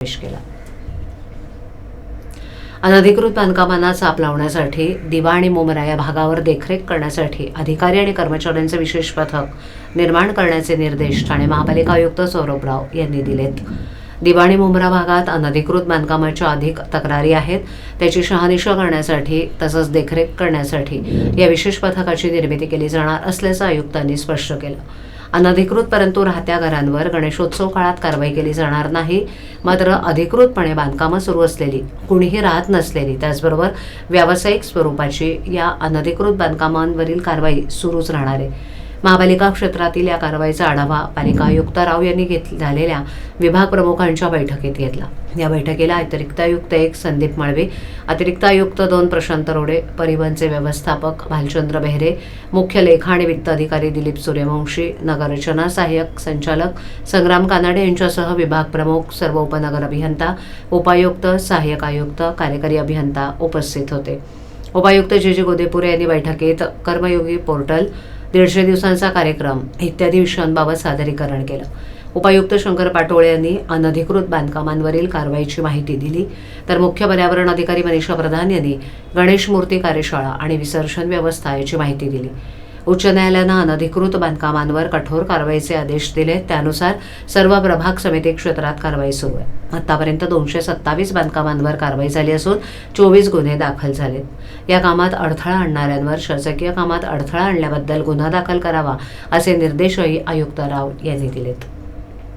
प्रवेश केला. अनधिकृत बांधकामांना चाप लावण्यासाठी दिवा आणि मुमरा या भागावर देखरेख करण्यासाठी अधिकारी आणि कर्मचाऱ्यांचे विशेष पथक निर्माण करण्याचे निर्देश ठाणे महापालिका आयुक्त सौरभ यांनी दिलेत. दिवा आणि मुंब्रा भागात अनधिकृत बांधकामाच्या अधिक तक्रारी आहेत. त्याची शहानिशा करण्यासाठी तसंच देखरेख करण्यासाठी या विशेष पथकाची निर्मिती केली जाणार असल्याचं आयुक्तांनी स्पष्ट केलं. अनधिकृत परंतु राहत्या घरांवर गणेशोत्सव काळात कारवाई केली जाणार नाही. मात्र अधिकृतपणे बांधकामं सुरू असलेली कुणीही राहत नसलेली त्याचबरोबर व्यावसायिक स्वरूपाची या अनधिकृत बांधकामांवरील कारवाई सुरूच राहणार आहे. महापालिका क्षेत्रातील या कारवाईचा आढावा पालिका आयुक्त राव यांनी घेत झालेल्या विभाग प्रमुखांच्या बैठकीत घेतला. या बैठकीला अतिरिक्त आयुक्त एक संदीप मळवे अतिरिक्त आयुक्त दोन प्रशांत रोडे परिवहनचे व्यवस्थापक भालचंद्र बेहरे मुख्य लेखा आणि वित्त अधिकारी दिलीप सूर्यवंशी नगररचना सहाय्यक संचालक संग्राम कानाडे यांच्यासह विभाग प्रमुख सर्व उपनगर अभियंता उपायुक्त सहाय्यक आयुक्त कार्यकारी अभियंता उपस्थित होते. उपायुक्त जे जे गोदेपुरे यांनी बैठकीत कर्मयोगी पोर्टल दीडशे दिवसांचा कार्यक्रम इत्यादी विषयांबाबत सादरीकरण केलं. उपायुक्त शंकर पाटोळे यांनी अनधिकृत बांधकामांवरील कारवाईची माहिती दिली. तर मुख्य पर्यावरण अधिकारी मनीषा प्रधान यांनी गणेश मूर्ती कार्यशाळा आणि विसर्जन व्यवस्था याची माहिती दिली. उच्च न्यायालयानं अनधिकृत बांधकामांवर कठोर कारवाईचे आदेश दिले. त्यानुसार सर्व प्रभाग समिती क्षेत्रात कारवाई सुरू आहे. आतापर्यंत दोनशे सत्तावीस बांधकामांवर कारवाई झाली असून चोवीस गुन्हे दाखल झालेत. या कामात अडथळा आणणाऱ्यांवर शासकीय कामात अडथळा आणल्याबद्दल गुन्हा दाखल करावा असे निर्देशही आयुक्त राव यांनी दिलेत.